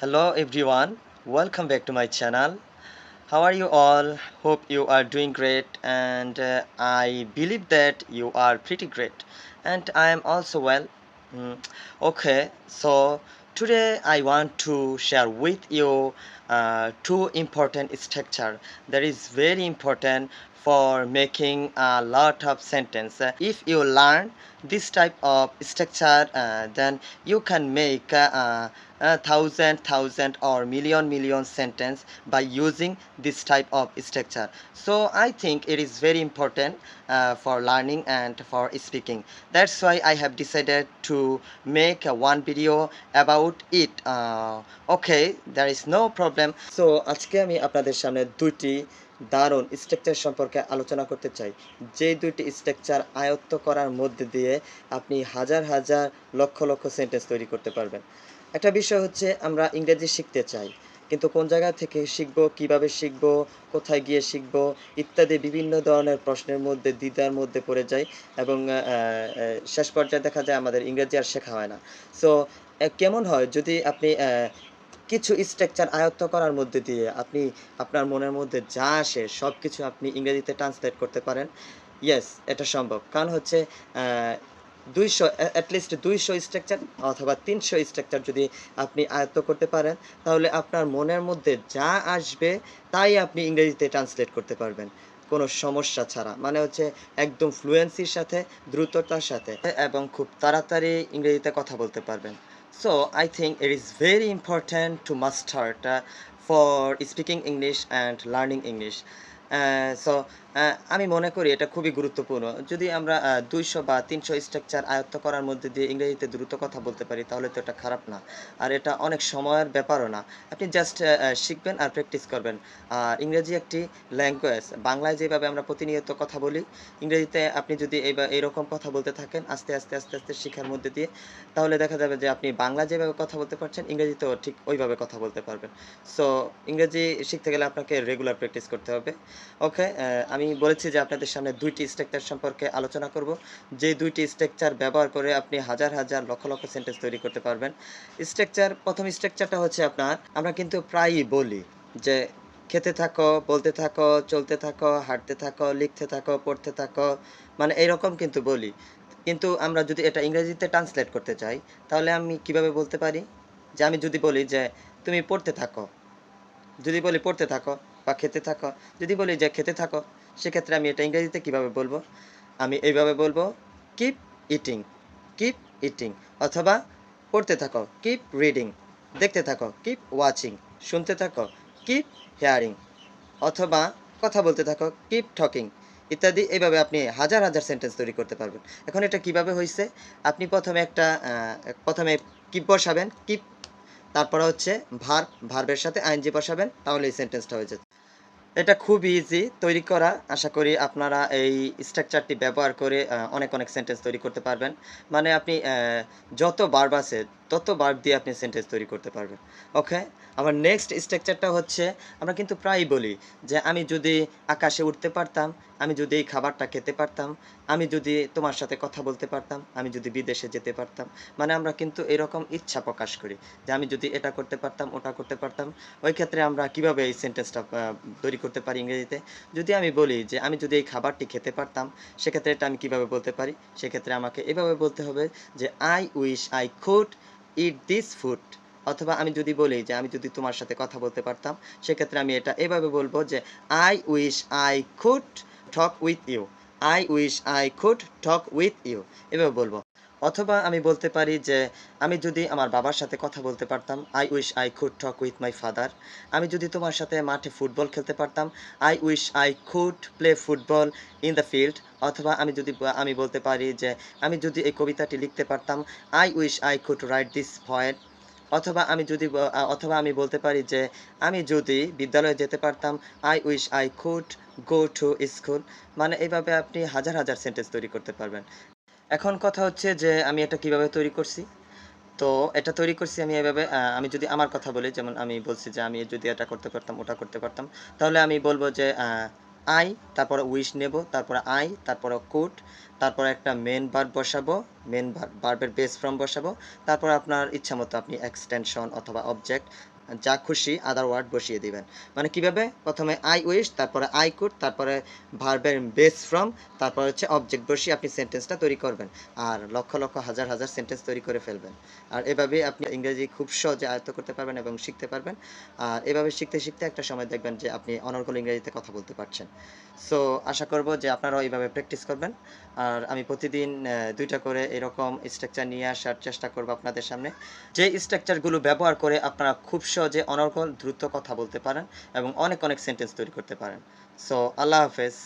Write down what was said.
Hello everyone, welcome back to my channel. How are you all? Hope you are doing great and uh, I believe that you are pretty great and I am also well. Mm, Okay, so today I want to share with you uh, two important structure that is very important for making a lot of sentence. Uh, If you learn this type of structure, uh, then you can make uh, a thousand, thousand or million, million sentence by using this type of structure. So I think it is very important uh, for learning and for speaking. That's why I have decided to make a one video about it. Uh, okay, there is no problem. So আজকে আমি আপনাদের সামনে দুইটি দারুণ structure সম্পর্কে আলোচনা করতে চাই। যে দুইটি স্ট্রাকচার আয়ত্ত করার মধ্যে দিয়ে আপনি হাজার হাজার লক্ষ লক্ষ সেন্টেন্স তৈরি করতে পারবেন। একটা বিষয় হচ্ছে আমরা ইংরেজি শিখতে চাই, কিন্তু কোন জায়গা থেকে শিখব, কীভাবে শিখব, কোথায় গিয়ে শিখব ইত্যাদি বিভিন্ন ধরনের প্রশ্নের মধ্যে, দ্বিধার মধ্যে পড়ে যাই এবং শেষ পর্যায়ে দেখা যায় আমাদের ইংরেজি আর শেখা হয় না। সো কেমন হয় যদি আপনি কিছু স্ট্রাকচার আয়ত্ত করার মধ্যে দিয়ে আপনি আপনার মনের মধ্যে যা আসে সব কিছু আপনি ইংরেজিতে ট্রান্সলেট করতে পারেন। ইয়েস এটা সম্ভব। কারণ হচ্ছে দুইশো অ্যাটলিস্ট দুইশো স্ট্রাকচার অথবা তিনশো স্ট্রাকচার যদি আপনি আয়ত্ত করতে পারেন, তাহলে আপনার মনের মধ্যে যা আসবে তাই আপনি ইংরেজিতে ট্রান্সলেট করতে পারবেন। কোনো সমস্যা ছাড়া। মানে হচ্ছে একদম ফ্লুয়েন্সির সাথে, দ্রুততার সাথে, এবং খুব তাড়াতাড়ি ইংরেজিতে কথা বলতে পারবেন। So I think it is very important to master uh, for speaking English and learning English. Uh, so আমি মনে করি এটা খুবই গুরুত্বপূর্ণ। যদি আমরা দুইশো বা তিনশো স্ট্রাকচার আয়ত্ত করার মধ্যে দিয়ে ইংরেজিতে দ্রুত কথা বলতে পারি, তাহলে তো এটা খারাপ না। আর এটা অনেক সময়ের ব্যাপারও না। আপনি জাস্ট শিখবেন আর প্র্যাকটিস করবেন। আর ইংরেজি একটি ল্যাঙ্গুয়েজ বাংলায় যেভাবে আমরা প্রতিনিয়ত কথা বলি, ইংরেজিতে আপনি যদি এইবা- এইরকম কথা বলতে থাকেন, আস্তে আস্তে আস্তে আস্তে শেখার মধ্যে দিয়ে, তাহলে দেখা যাবে যে আপনি বাংলা যেভাবে কথা বলতে পারছেন, ইংরেজিতেও ঠিক ওইভাবে কথা বলতে পারবেন। সো ইংরেজি শিখতে গেলে আপনাকে রেগুলার প্র্যাকটিস করতে হবে। ওকে আমি বলেছি যে আপনাদের সামনে দুইটি স্ট্রাকচার সম্পর্কে আলোচনা করব। যে দুইটি স্ট্রাকচার ব্যবহার করে আপনি হাজার হাজার লক্ষ লক্ষ সেন্টেন্স তৈরি করতে পারবেন। স্ট্রাকচার প্রথম স্ট্রাকচারটা হচ্ছে আপনার, আমরা কিন্তু প্রায়ই বলি যে খেতে থাকো, বলতে থাকো, চলতে থাকো, হাঁটতে থাকো, লিখতে থাকো, পড়তে থাকো মানে এইরকম কিন্তু বলি। কিন্তু আমরা যদি এটা ইংরেজিতে ট্রান্সলেট করতে চাই, তাহলে আমি কীভাবে বলতে পারি? যে আমি যদি বলি যে তুমি পড়তে থাকো, যদি বলি পড়তে থাকো বা খেতে থাকো, যদি বলি যে খেতে থাকো সেক্ষেত্রে আমি এটা ইংরেজিতে কীভাবে বলব? আমি এইভাবে বলব কিপ ইটিং কিপ ইটিং অথবা পড়তে থাকো কিপ রিডিং দেখতে থাকো কিপ ওয়াচিং শুনতে থাকো কিপ হেয়ারিং অথবা কথা বলতে থাকো কিপ টকিং ইত্যাদি। এইভাবে আপনি হাজার হাজার সেন্টেন্স তৈরি করতে পারবেন। এখন এটা কীভাবে হয়েছে আপনি প্রথমে একটা প্রথমে কিপ বসাবেন? কিপ তারপরে হচ্ছে ভার ভার্বের সাথে আইনজি বসাবেন, তাহলে এই সেন্টেন্সটা হয়ে যাবে এটা খুব ইজি তৈরি করা। আশা করি আপনারা এই স্ট্রাকচারটি ব্যবহার করে অনেক অনেক সেন্টেন্স তৈরি করতে পারবেন। মানে আপনি যত বার্ব আছে তত বার্ব দিয়ে আপনি সেন্টেন্স তৈরি করতে পারবেন। ওকে আমার নেক্সট স্ট্রাকচারটা হচ্ছে, আমরা কিন্তু প্রায়ই বলি যে, আমি যদি আকাশে উঠতে পারতাম, আমি যদি এই খাবারটা খেতে পারতাম, আমি যদি তোমার সাথে কথা বলতে পারতাম, আমি যদি বিদেশে যেতে পারতাম মানে আমরা কিন্তু এরকম ইচ্ছা প্রকাশ করি যে, আমি যদি এটা করতে পারতাম, ওটা করতে পারতাম। ওই ক্ষেত্রে আমরা কীভাবে এই সেন্টেন্সটা তৈরি করতে পারি ইংরেজিতে? যদি আমি বলি যে, আমি যদি এই খাবারটি খেতে পারতাম, সেক্ষেত্রে এটা আমি কীভাবে বলতে পারি? সেক্ষেত্রে আমাকে এভাবে বলতে হবে যে I wish I could eat this food অথবা আমি যদি বলি যে আমি যদি তোমার সাথে কথা বলতে পারতাম, সেক্ষেত্রে আমি এটা এভাবে বলব যে I wish I could talk with you I wish I could talk with you এভাবে বলব। অথবা আমি বলতে পারি যে আমি যদি আমার বাবার সাথে কথা বলতে পারতাম I wish I could talk with my father আমি যদি তোমার সাথে মাঠে ফুটবল খেলতে পারতাম I wish I could play football in the field অথবা আমি যদি আমি বলতে পারি যে আমি যদি এই কবিতাটি লিখতে পারতাম I wish I could write this point অথবা আমি যদি অথবা আমি বলতে পারি যে আমি যদি বিদ্যালয়ে যেতে পারতাম I wish I could go to school মানে এইভাবে আপনি হাজার হাজার সেন্টেন্স তৈরি করতে পারবেন। এখন কথা হচ্ছে যে আমি এটা কীভাবে তৈরি করছি। তো এটা তৈরি করছি আমি এভাবে আমি যদি আমার কথা বলি, যেমন আমি বলছি যে আমি যদি এটা করতে পারতাম, ওটা করতে পারতাম, তাহলে আমি বলব যে আই, তারপরে উইশ নেব, তারপরে আই, তারপরে কুড, তারপরে একটা মেন ভার্ব বসাবো, মেন ভার্বের বেস ফর্ম বসাবো, তারপর আপনার ইচ্ছা মতো আপনি এক্সটেনশন অথবা অবজেক্ট যা খুশি আদার ওয়ার্ড বসিয়ে দিবেন। মানে কীভাবে? প্রথমে আই উইশ তারপরে আই কুড তারপরে ভার্বের বেস ফ্রম তারপর হচ্ছে অবজেক্ট বসিয়ে আপনি সেন্টেন্সটা তৈরি করবেন। আর লক্ষ লক্ষ হাজার হাজার সেন্টেন্স তৈরি করে ফেলবেন। আর এভাবে আপনি ইংরেজি খুব সহজে আয়ত্ত করতে পারবেন এবং শিখতে পারবেন। আর এভাবে শিখতে শিখতে একটা সময় দেখবেন যে আপনি অনর্গল ইংরেজিতে কথা বলতে পারছেন। সো আশা করব যে আপনারাও এইভাবে প্র্যাকটিস করবেন। আর আমি প্রতিদিন দুইটা করে এরকম স্ট্রাকচার নিয়ে আসার চেষ্টা করব আপনাদের সামনে। যে স্ট্রাকচারগুলো ব্যবহার করে আপনারা খুব সহজে অনর্গল দ্রুত কথা বলতে পারেন এবং অনেক অনেক সেন্টেন্স তৈরি করতে পারেন। সো আল্লাহ হাফেজ।